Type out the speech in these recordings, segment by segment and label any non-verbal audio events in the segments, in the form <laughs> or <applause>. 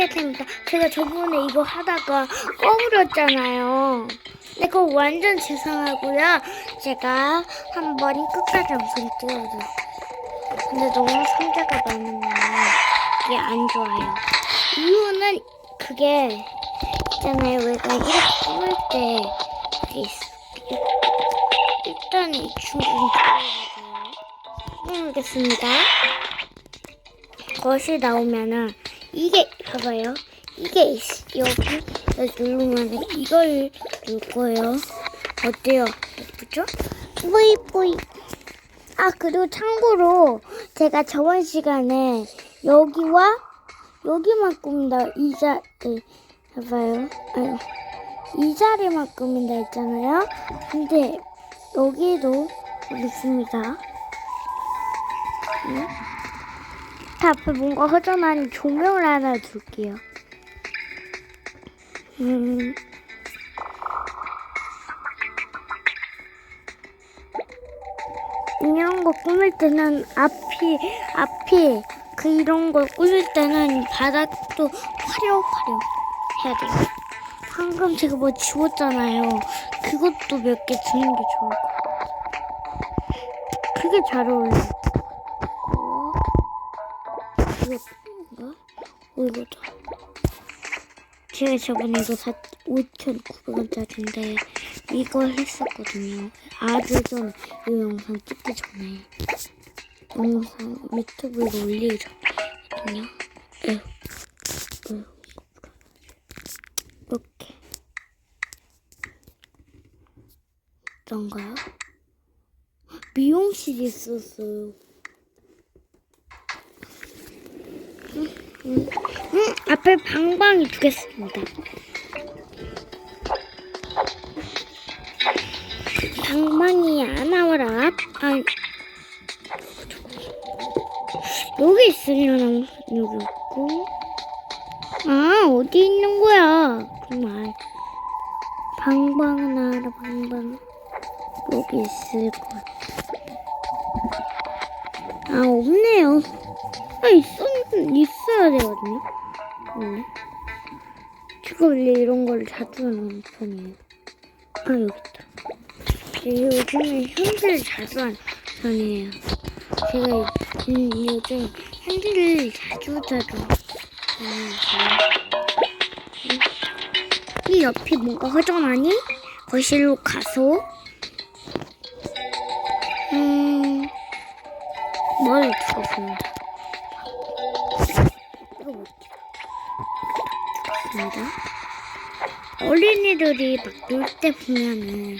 안녕하십니까. 제가 저번에 이거 하다가 꺼버렸잖아요. 근데 그거 완전 죄송하고요. 제가 한 번이 끝까지 영상 찍어요. 근데 너무 상자가 많으면 이게 안 좋아요. 이유는 그게 있잖아요. 왜가 이렇게 꾸밀 때 이게 있, 일단 이 친구는 꾸밀겠습니다. 것이 나오면은 이게 봐봐요. 이게 있- 여기 누르면 이걸 누를 거예요. 어때요? 예쁘죠? 뿌이 뿌이. 아 그리고 참고로 제가 저번 시간에 여기와 여기만 꾸민다 이 자, 네, 봐봐요. 아유, 이 자리만 꾸민다 했잖아요. 근데 여기도 있습니다. 네. 다 앞에 뭔가 허전한 조명을 하나 둘게요. 음. 이런 거 꾸밀 때는 앞이, 앞이, 그 이런 걸 꾸밀 때는 바닥도 화려 화려 해야 돼요. 방금 제가 뭐 지웠잖아요. 그것도 몇 개 주는 게 좋을 것 같아요. 그게 잘 어울려요. 이거 이거 이거다. 제가 저번에 이거 사 5,900원짜리인데 이걸 했었거든요. 아주 전이 영상 찍기 전에 영상 유튜브에 올리기 전거든요. 이렇게 어떤가요? 미용실이 있었어요. 음, 앞에 방방이 두겠습니다. 방방이 안 나와라. 아, 여기 있으려나 여기 있고. 아 어디 있는 거야? 정말 방방 나라 방방 여기 있을 것 같아. 아 없네요. 아 있어 있어야 되거든요. 제가 원래 이런 걸 자주 하는 편이에요. 아 여기 있다. 제가 요즘에 현질을 자주 하는 편이에요. 제가 음, 요즘 현질을 자주 자주 하는 편이에요. 이 옆이 뭔가 허전하니 거실로 가서 음 머리 두었습니다. 찍었습니다. 어린이들이 막 놀 때 보면은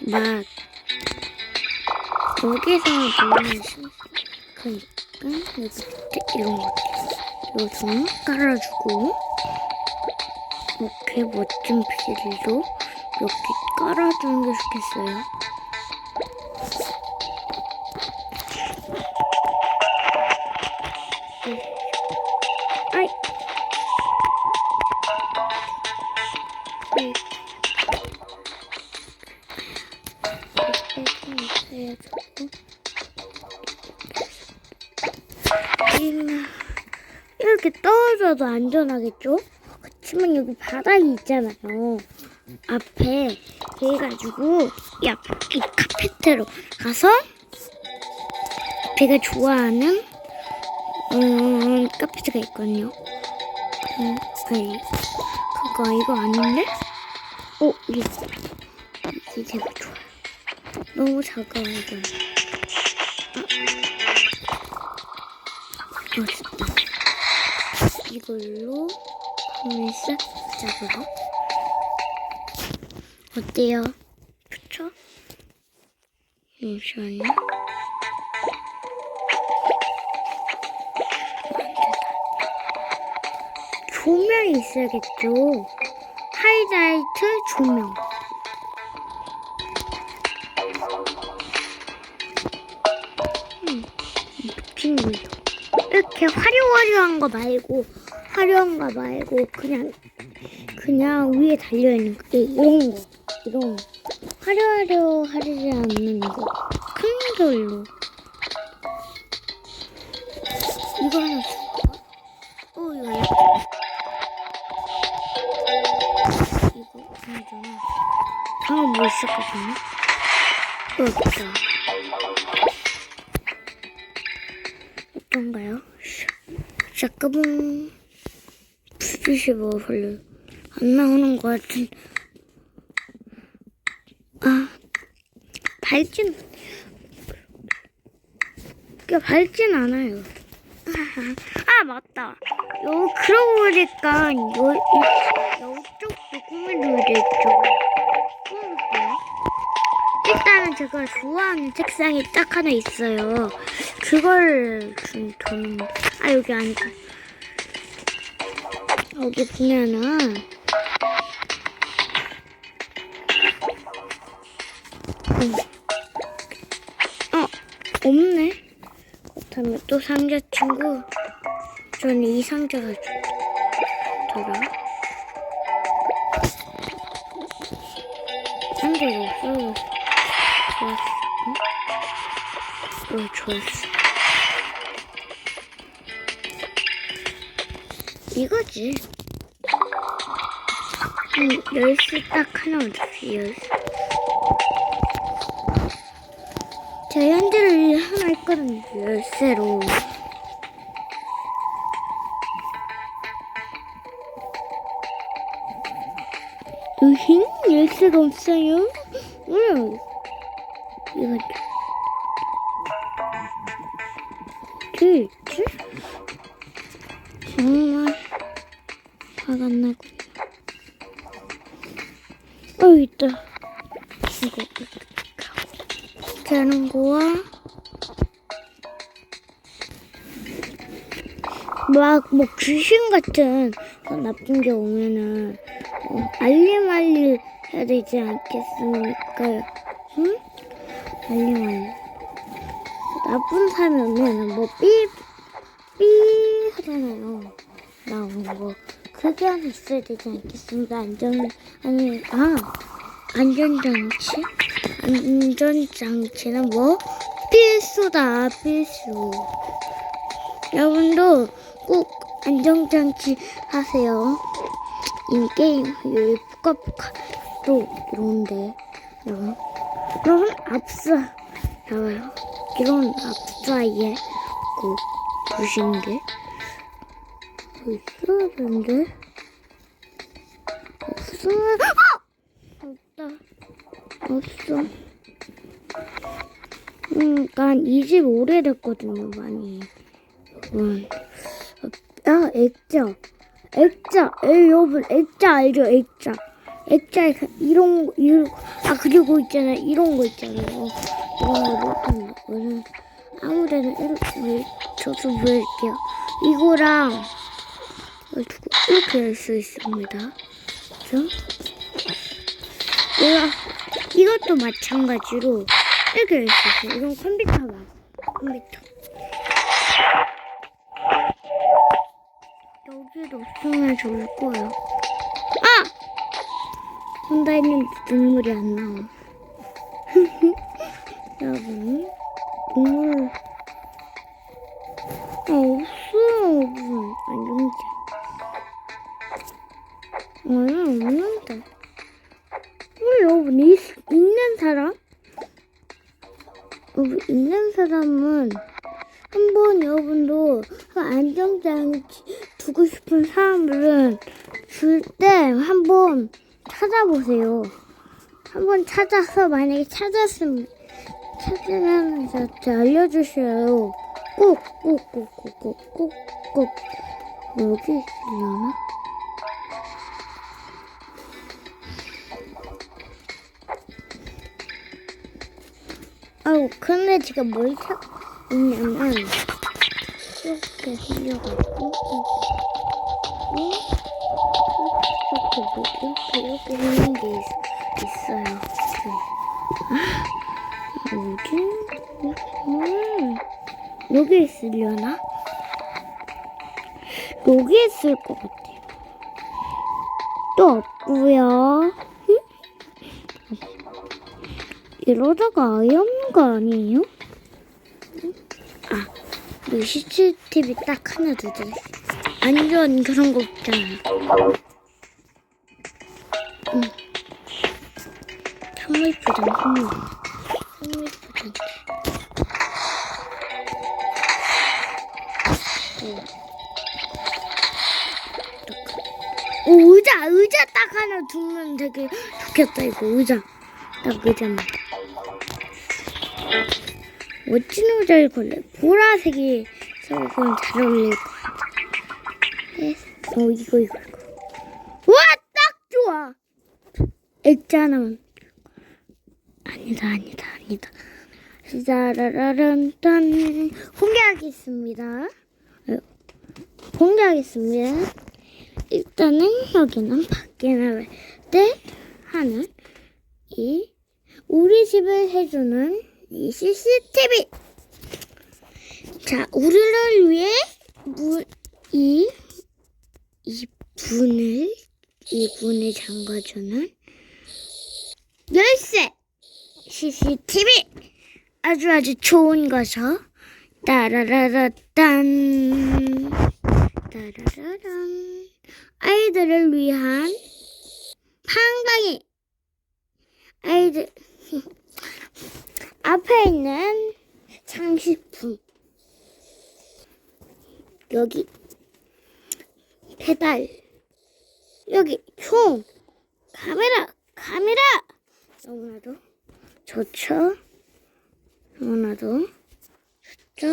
막 여기서 보면 그러니까 여기 밑에 이런 것들 이거 좀 깔아주고 이렇게 멋진 비닐로 이렇게 깔아주는 게 좋겠어요. 음, 이렇게 떨어져도 안전하겠죠? 그렇지만 여기 바닥이 있잖아요. 앞에 그래가지고 이, 앞, 이 카페트로 가서 제가 좋아하는 음, 카페트가 있거든요. 음, 아니, 그거 이거 아닌데? 어, 이게 이게 제가 좋아요. 너무 작아요, 이거. 이걸로 싹 잡으러. 어때요? 그쵸? 잠시만요. 조명이 있어야겠죠. 하이라이트 조명. 음, 미친 거죠. 이렇게 화려화려한 거 말고, 화려한 거 말고, 그냥, 그냥 위에 달려 있는 거. 예, 이런 거. 이런 거. 화려화려 하지 않는 거. 큰 걸로. 이거 하나 줄까? 어, 이거 이거 아니잖아. 방금 뭐 있었거든요? 있다. 어떤가요? 잠깐만. 불빛이 뭐 별로 안 나오는 것 같은. 아, 밝진, 꽤 밝진 않아요. <laughs> 아, 맞다. 요, 그러고 보니까, 요, 이, 요쪽도 꾸미도 됐죠. 꾸밀게요. 일단은 제가 좋아하는 책상이 딱 하나 있어요. 그걸 좀 돈, 아, 여기 아니다. 여기 보면은, 음. 어, 없네. 그렇다면 또 상자 친구. 저는 이 상자가 좋더라. 상자가 없어서 좋았어. 응? 어, 좋았어. 이거지. 음, 열쇠 딱 하나 주세요. 열쇠. 제 현질을 하나 했거든요. 열쇠로. 으힌? 열쇠가 없어요? 응. 막 뭐 귀신 같은 나쁜 게 오면은 어, 알림 알림 해야 되지 않겠습니까? 응? 알림 알림 나쁜 사람이 오면은 뭐삐삐 하잖아요 나오는 거 그게 하나 있어야 되지 않겠습니까? 안전 아니 아 안전장치 안전장치는 뭐 필수다 필수 여러분도 꼭 안전장치 하세요 이 게임 여기 또 이런데 여러분 여러분 압사 나와요 이런 압사에 꼭 보시는 게 있어야 되는데 없어 아! 없다 없어 음, 난이집 오래됐거든요, 많이. 음. 아, 액자. 액자. 에, 여러분, 액자 알죠? 액자. 액자에 그- 이런, 거, 이런, 거. 아, 그리고 있잖아요. 이런 거 있잖아요. 이런 거 못하는 거는 아무데나 이렇게 저도 보여줄게요. 이거랑 이거 두고 이렇게 할 수 있습니다. 그죠? 이거, 이것도 마찬가지로 이렇게 할 수 있어요. 이건 컴퓨터 봐. 컴퓨터. 여기도 없으면 좋을 거예요. 아! 혼자 있는데 눈물이 안 나와. <laughs> 여러분, 눈물. 아, 없어, 한번 찾아보세요. 한번 찾아서 만약에 찾았으면 찾으면 저한테 알려주세요. 꼭, 꼭, 꼭, 꼭, 꼭, 꼭, 꼭. 여기 있으려나? 아우, 근데 지금 뭘 찾고 있냐면, 이렇게 흘려가지고, 이렇게, 뭐, 이렇게, 이렇게 있는 게 있, 있어요. 네. 아, 어디? 음, 여기 있으려나? 여기 있을 것 같아요. 또 없고요. 응? 이러다가 아예 없는 거 아니에요? 아, 이 CCTV 딱 하나 두자. 안 좋은 그런 거 없잖아. 선물. 선물 포장. 오, 의자, 의자 딱 하나 두면 되게 좋겠다, 이거, 의자. 딱 의자만. 멋진 의자를 골래. 보라색이 조금 잘 어울릴 것 같아. 네. 어, 이거, 이거, 이거. 우와, 딱 좋아! 액자 하나만. 아니다, 아니다, 아니다. 짜라라란, 딴. 공개하겠습니다. 어, 공개하겠습니다. 일단은 여기는 밖에 나갈 때 하는 이 우리 집을 해주는 이 CCTV. 자, 우리를 위해 문, 이, 이 문을, 이 문을 잠가주는 열쇠 CCTV. 아주 아주 좋은 거죠. 따라라라딴. 따라라란. 아이들을 위한 한강이 아이들 <laughs> 앞에 있는 장식품 여기 페달 여기 총 카메라 카메라 너무나도 좋죠? 너무나도 좋죠?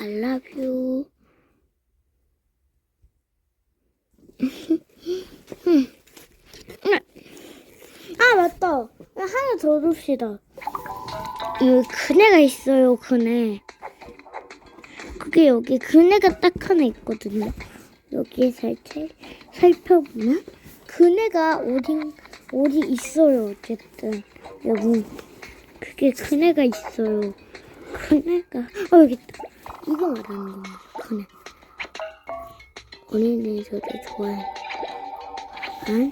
I love you. <laughs> 아 맞다. 하나 더 줍시다. 여기 그네가 있어요 그네. 그게 여기 그네가 딱 하나 있거든요. 여기에 살짝 살펴보면 그네가 어딘 어디 있어요 어쨌든 여기 그게 그네가 있어요 그네가 어 여기 있다 이거 말하는 겁니다 그네 어린이들이 좋아하는 그래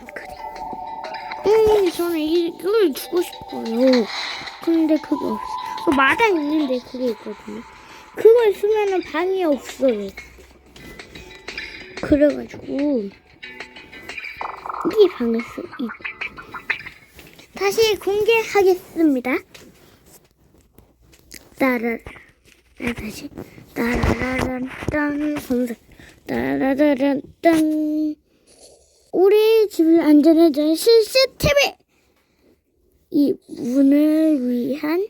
음, 저는 이걸 주고 싶어요. 근데 그게 없어. 그 마다 있는데 그게 있거든요. 그걸 쓰면은 방이 없어요. 그래가지고 이 쓰. 이. 다시 공개하겠습니다. 따라. 아, 다시. 따라라란 딴 검색 따라라란 딴 우리 집을 안전해주는 CCTV 이 문을 위한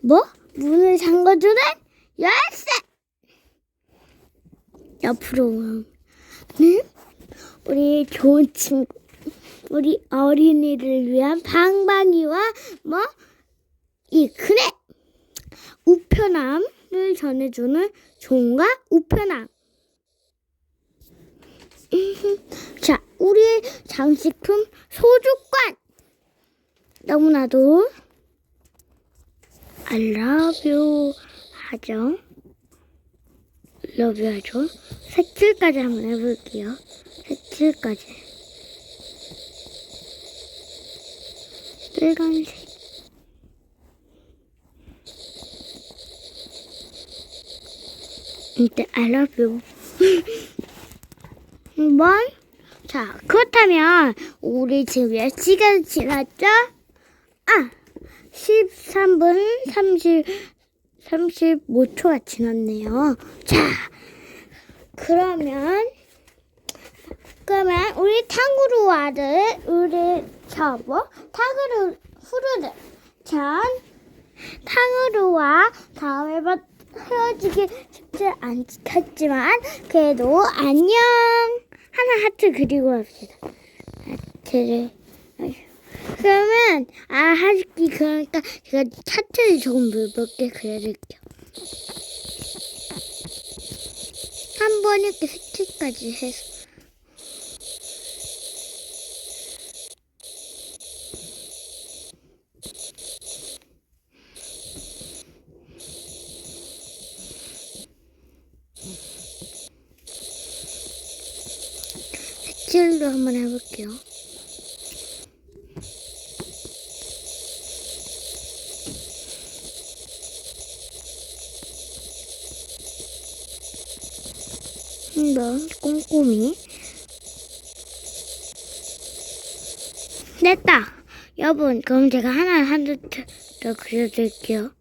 뭐? 문을 잠궈주는 열쇠. 옆으로는 우리 좋은 친구 우리 어린이를 위한 방방이와 뭐이 그네 우편함을 전해주는 종과 우편함 <laughs> 자, 우리 장식품 소주관. 너무나도 I love you 하죠. you 하죠. 색칠까지 한번 해볼게요. 색칠까지. 빨간색. 이때 I love you. 한번 자 그렇다면 우리 지금 몇 시간 지났죠? 아 13분 30 35초가 지났네요. 자 그러면 그러면 우리 탕후루와를 우리 저뭐 탕후루 후루를 전 탕후루와 다음에 봐 헤어지기 쉽지 않겠지만 그래도 안녕. 하나 하트 그리고 합시다. 하트를. 그러면 아 하기 그러니까 제가 하트를 조금 몇개 그려줄게요. 한 번 이렇게 색칠까지 해서 색칠도 한번 해볼게요. 음, 좀더 꼼꼼히. 됐다. 여러분, 그럼 제가 하나 한더 그려드릴게요.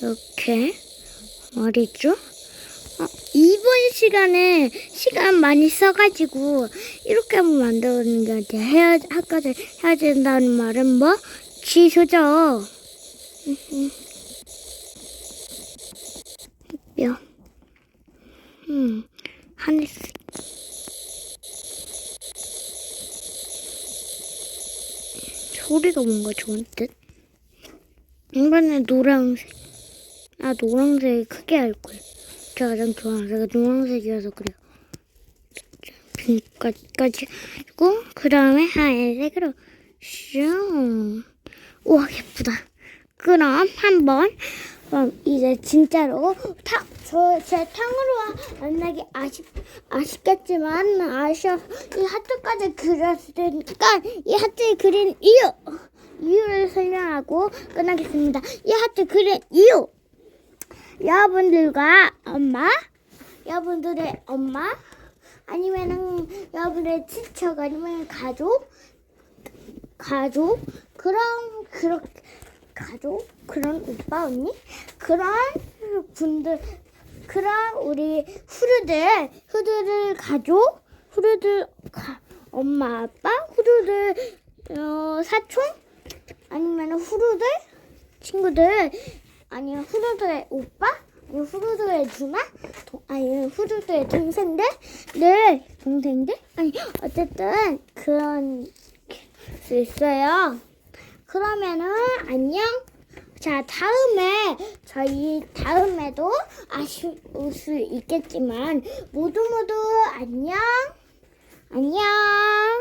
이렇게 말이죠. 어, 이번 시간에 시간 많이 써가지고 이렇게 한번 만드는 게 아니라 해야 아까도 해야 된다는 말은 뭐 취소죠. 뼈. 음, 하늘색. 소리가 뭔가 좋은 듯. 이번에 노란색. 아, 노란색이 크게 할. 제 가 가장 좋아하는 노란색이어서 그래요. 빈까지 하고, 그 다음에 하얀색으로 슝. 우와, 예쁘다. 그럼 한번 그럼 이제 진짜로 타, 저, 제 탕으로 만나기 아쉽, 아쉽겠지만 아쉬워 이 하트까지 그렸으니까 이 하트 그린 이유 이유를 설명하고 끝나겠습니다. 이 하트 그린 이유 여러분들과 엄마 여러분들의 엄마 아니면은 여러분의 친척 아니면 가족 가족 그런 그렇게 가족? 그런 오빠 언니? 그런 분들 그런 우리 후르들 후르들 가족 후르들 가, 엄마 아빠 후르들 어, 사촌 아니면 후르들 친구들 아니면 후르들의 오빠 아니면 후르들의 누나 동, 아니면 후르들의 동생들 네 동생들 아니 어쨌든 그런 수 있어요. 그러면은 안녕. 자 다음에 저희 다음에도 아쉬울 수 있겠지만 모두 모두 안녕. 안녕.